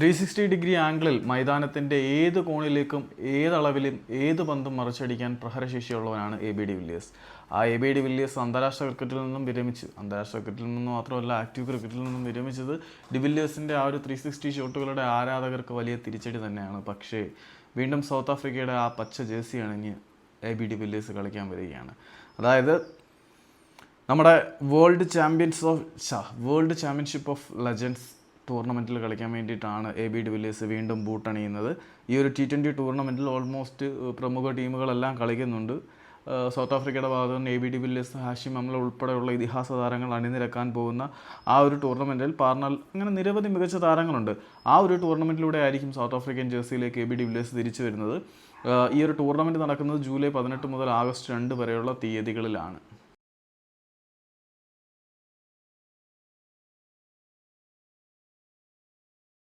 Three sixty degree ആംഗിളിൽ മൈതാനത്തിന്റെ ഏത് കോണിലേക്കും ഏതളവിലും ഏത് പന്തും മറിച്ചടിക്കാൻ പ്രഹരശേഷിയുള്ളവനാണ് എ ബി ഡി വില്ലിയേഴ്സ് ആ എ ബി ഡി വില്ലിയേഴ്സ് അന്താരാഷ്ട്ര ക്രിക്കറ്റിൽ നിന്നും വിരമിച്ചു അന്താരാഷ്ട്ര ക്രിക്കറ്റിൽ നിന്നും മാത്രമല്ല ആക്റ്റീവ് ക്രിക്കറ്റിൽ നിന്നും വിരമിച്ചത് ഡിവില്ലിയേഴ്സിന്റെ ആ ഒരു ത്രീ സിക്സ്റ്റി ഷോട്ടുകളുടെ ആരാധകർക്ക് വലിയ തിരിച്ചടി തന്നെയാണ്. പക്ഷേ വീണ്ടും സൗത്ത് ആഫ്രിക്കയുടെ ആ പച്ച ജേഴ്സി അണിഞ്ഞ് എ ബി ഡി വില്ലിയേഴ്സ് കളിക്കാൻ വരികയാണ്. അതായത് നമ്മുടെ world champions of world championship of legends ടൂർണമെന്റിൽ കളിക്കാൻ വേണ്ടിയിട്ടാണ് എ ബി ഡിവില്ലേഴ്സ് വീണ്ടും ബൂട്ടണിയുന്നത്. ഈ ഒരു ടി ട്വന്റി ടൂർണമെന്റിൽ ഓൾമോസ്റ്റ് പ്രമുഖ ടീമുകളെല്ലാം കളിക്കുന്നുണ്ട്. സൗത്ത് ആഫ്രിക്കയുടെ ഭാഗത്തു നിന്ന് A B D Villiers Hashim Amla ഉൾപ്പെടെയുള്ള ഇതിഹാസ താരങ്ങൾ അണിനിരക്കാൻ പോകുന്ന ആ ഒരു ടൂർണമെന്റിൽ പാർണൽ അങ്ങനെ നിരവധി മികച്ച താരങ്ങളുണ്ട്. ആ ഒരു ടൂർണമെന്റിലൂടെ ആയിരിക്കും സൗത്ത് ആഫ്രിക്കൻ ജേഴ്സിയിലേക്ക് എ ബി ഡി വില്ലേഴ്സ് തിരിച്ചു വരുന്നത്. ഈ ഒരു ടൂർണമെന്റ് നടക്കുന്നത് ജൂലൈ പതിനെട്ട് മുതൽ ആഗസ്റ്റ് രണ്ട് വരെയുള്ള തീയതികളിലാണ്.